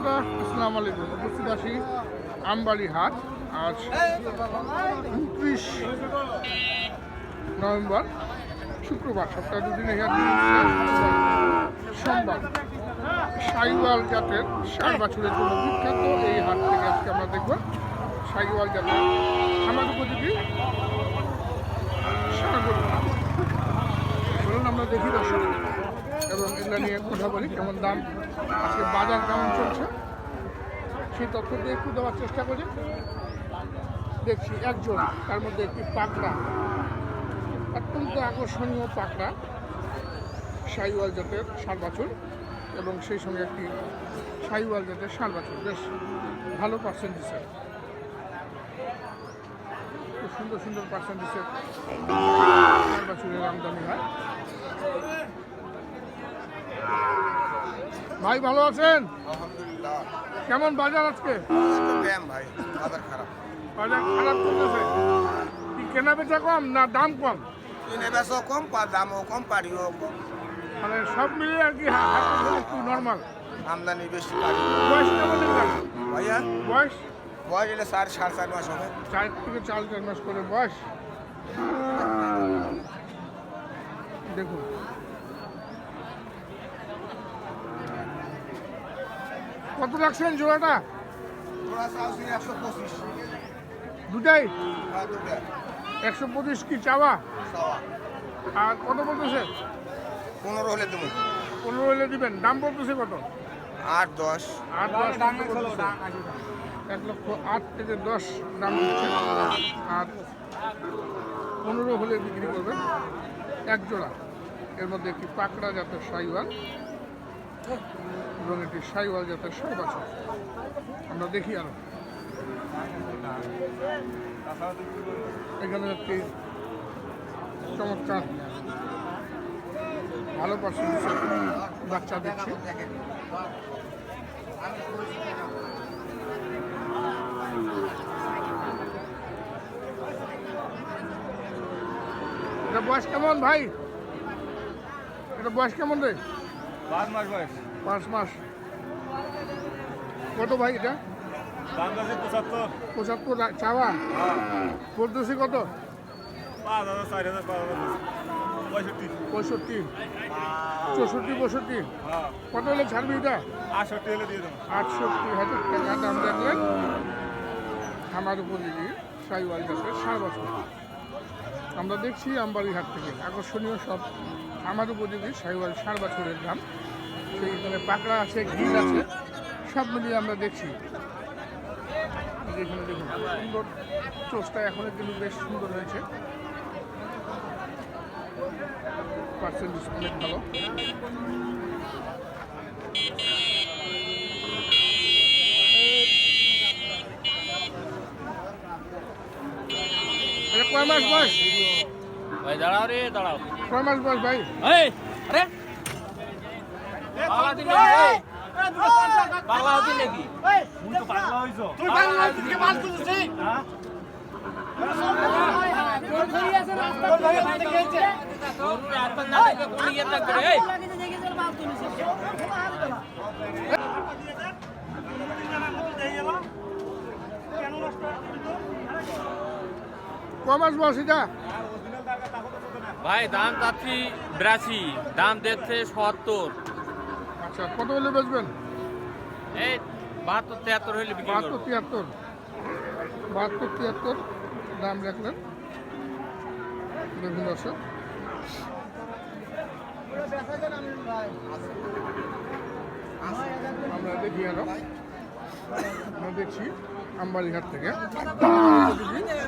শ্রোতা আসসালামু আলাইকুম। উপস্থিত আছি আমবাড়ি হাট। আজ উনত্রিশ নভেম্বর, শুক্রবার। সপ্তাহে দুদিন। সোমবার। সাইওয়াল জাতের ষাট বছরের জন্য বিখ্যাত এই হাট থেকে আজকে আমরা দেখব সাইওয়াল জাতের আমার উপযোগী চলুন আমরা দেখি দর্শক এবং এগুলো নিয়ে কথা বলি, কেমন দাম, আজকে বাজার কেমন চলছে, সেই তথ্য দিয়ে একটু দেওয়ার চেষ্টা করি। দেখছি একজন, তার মধ্যে একটি পাকড়া, অত্যন্ত আকর্ষণীয় পাকড়া সাইওয়াল জাতের ষাট বছর এবং সেই সঙ্গে একটি সাইওয়াল জাতের ষাট বছর। বেশ ভালো পার্সেন্টেজের খুব সুন্দর সুন্দর পার্সেন্টেজের ষাট বছরের আমদানি হয়। ভাই ভালো আছেন? আলহামদুলিল্লাহ। কেমন বাজার আজকে? ভাই বাজার খারাপ। বাজার খারাপ চলতেছে কি কেনা বেচা কম না দাম কম? কিনে বেচও কম পা দামও কম পাড়িও কম। মানে সব মিলিয়ে আর কি একটু নর্মাল আমদানি বেশি বয়স কেমন ভাইয়া? বয়স? বয়স এলে চার সাড়ে চার মাস হবে। চার থেকে চার চার মাস করে বয়স। দেখুন কত রাখছেন জোড়াটা? পঁচিশ। দুটাই? একশো পঁচিশ কি চাওয়া? আর কত বলতেছে? পনেরো হলে দেবো। পনেরো হলে দিবেন। দাম বলতেছে কত? আট দশ। আট দশ এক লক্ষ আট থেকে দশ দাম আর পনেরো হলে বিক্রি করবেন। এক জোড়া। এর মধ্যে একটি পাকড়া জাতের সাইওয়াল। এবং একটি সাইওয়াল জাতের সাই বাছর। আমরা দেখি আরও। এখানে একটি চমৎকার ভালো বাচ্চা দেখছি। এটা বয়স কেমন ভাই? এটা বয়স কেমন রে? পাঁচ মাস বয়স। পাঁচ মাস। কত ভাই এটা? পঁচাত্তর। পঁচাত্তর চাওয়া? বলতেছি কত? পাঁচ হাজার চার হাজার পাঁচ হাজার। পঁয়ষট্টি। পঁয়ষট্টি। চৌষট্টি পঁয়ষট্টি? হ্যাঁ। কত হলে ছাড়বি এটা? আটষট্টি হলে দিয়ে দেবো। আটষট্টি হাজার টাকা দাম দেখলেন আমার উপযোগী সাইওয়াল গাছের সাড়ে বছর আমরা দেখছি আমবাড়ি হাট থেকে। আকর্ষণীয় সব আমার উপযোগী সাইওয়াল সার বছরের দাম সেই এখানে পাকড়া আছে ঘিল আছে, সব মিলিয়ে আমরা দেখছি। এখানে দেখুন সুন্দর চোষটা এখনও কিন্তু বেশ সুন্দর হয়েছে। পার্সেন্টেজ অনেক ভালো। কয় মাস বয়স? ভাই, দাঁড়াও রে, দাঁড়াও। কয় মাস বয়স ভাই। এই আরে। পাগলা দিলে এই পাগলা হতি নাকি? তুই তো পাগলা হয়েছ তুই পাগলা হতি কে মাল তুলছিস হ্যাঁ। মাস বয়স এটা? ভাই দাম চাচ্ছি বিরাশি দাম দেখছে সত্তর। আচ্ছা কত হলে বেচবেন? এই বাহাত্তর তিয়াত্তর হইলে বিক্রি বাহাত্তর তিয়াত্তর। বাহাত্তর তিয়াত্তর দাম রাখলেন। দেখুন দর্শক। আমরা দেখি আরও। আমরা দেখছি আমবাড়িঘাট থেকে।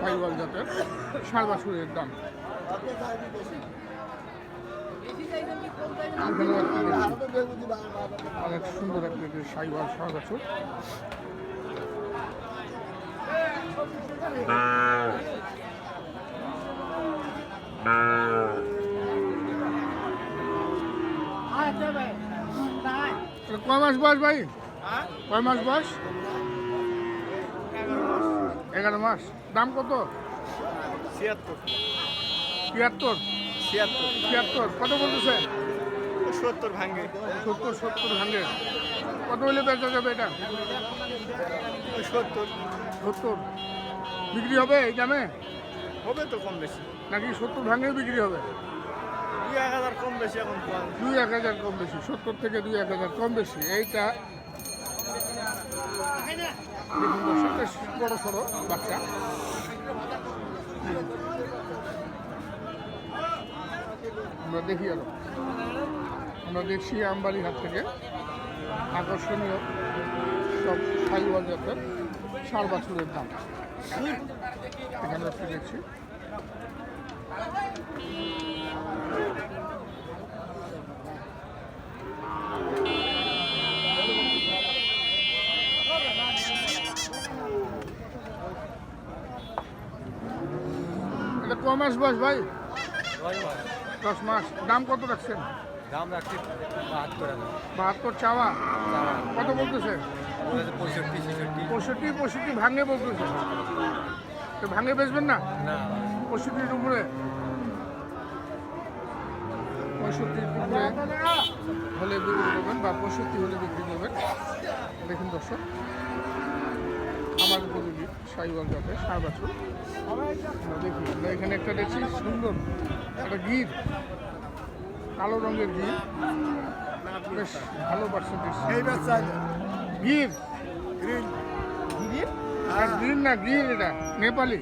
সাইওয়াল জাতের সার বাছুরের দাম। অনেক সুন্দর একটি সার বাছুর এটা কয় মাস বয়স ভাই? কয় মাস বয়স? এগারো মাস। দাম কত? ছিয়াত্তর। তিয়াত্তর ছিয়াত্তর। তিয়াত্তর কত বলতেছে? সত্তর ভাঙ্গে। সত্তর সত্তর হান্ড্রেড কত হলে বেচা যাবে এটা? সত্তর। সত্তর। বিক্রি হবে এই দামে? হবে তো কম বেশি। নাকি সত্তর ভাঙে বিক্রি হবে? দুই এক হাজার কম বেশি এখন দুই এক হাজার কম বেশি সত্তর থেকে দুই এক হাজার কম বেশি। এইটা বড় সড়ো বাচ্চা। আমরা দেখি আরও। আমরা দেখছি আমবাড়ি হাট থেকে আকর্ষণীয় সব সাইওয়াল জাতের সার বাছুরের দাম। এখানে একটু দেখছি। এটা ক মাস বয়স ভাই? দশ মাস। দাম কত রাখছেন? দাম রাখছি বাহাত্তর বাহাত্তর চাওয়া। কত বলতেছে? পঁয়ষট্টি ছেষট্টি। পঁয়ষট্টি পঁয়ষট্টি ভাঙে বলতেছে। তো ভাঙে বেচবেন না? না। পঁয়ষট্টির উপরে। পঁয়ষট্টির উপরে হলে বিক্রি করবেন বা পঁয়ষট্টি হলে বিক্রি করবেন। দেখুন দর্শক আমার উপযোগী সাইওয়াল জাতের সার বাছুর। আমরা দেখি আমরা এখানে একটা দেখছি সুন্দর একটা গির কালো রঙের গির। বেশ ভালো পার্সেন্টেজ গির। আর গ্রিন না গ্রিন এটা। নেপালি।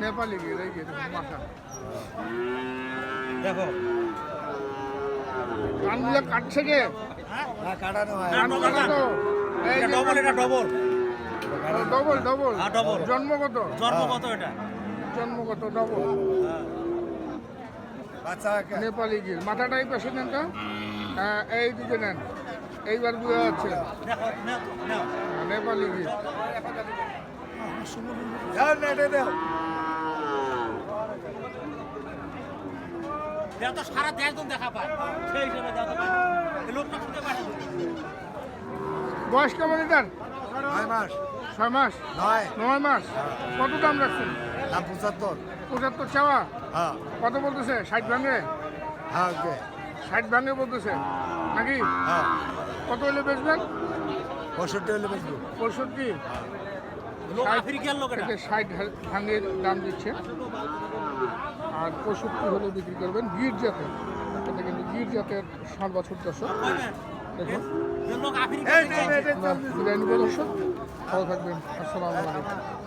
নেপালি গির এই গির মাথা। দেখো। কানগুলো কাটছে কে? না কাটানো হয়। কান কাটাতো এই যে ডবল এটা ডবল ডবল ডবল হ্যাঁ, double। জন্মগত। এটা। জন্মগত ডবল বাচ্চা নেপালি গির মাথাটাই পাশে নেন তো। হ্যাঁ এই দিকে নেন। এইবার বোঝা যাচ্ছে দেখো নাও নাও নেপালি গির দাও। না এটা দাও দেখ তো সারা দেশ দেখা পায়। সেই হিসেবে দেখ তো এই লোকটা শুনতে পারে বয়স কেমন এটার? নয় মাস। ছয় মাস? নয়। নয় মাস? কত দাম রাখছেন? দাম পঁচাত্তর পঁচাত্তর চাওয়া হ্যাঁ কত বলতেছে ষাট ভাঙে হ্যাঁ ওকে ষাট ভাঙে বলতেছে নাকি হ্যাঁ কত হলে বেচবেন পঁয়ষট্টি হলে বেচবো পঁয়ষট্টি ষাট ভাঙের দাম দিচ্ছে আর পঁয়ষট্টি হলে বিক্রি করবেন গির জাতের এটা কিন্তু গির জাতের ষাট বছর দশক দেখুন দর্শক ভালো থাকবেন আসসালামু আলাইকুম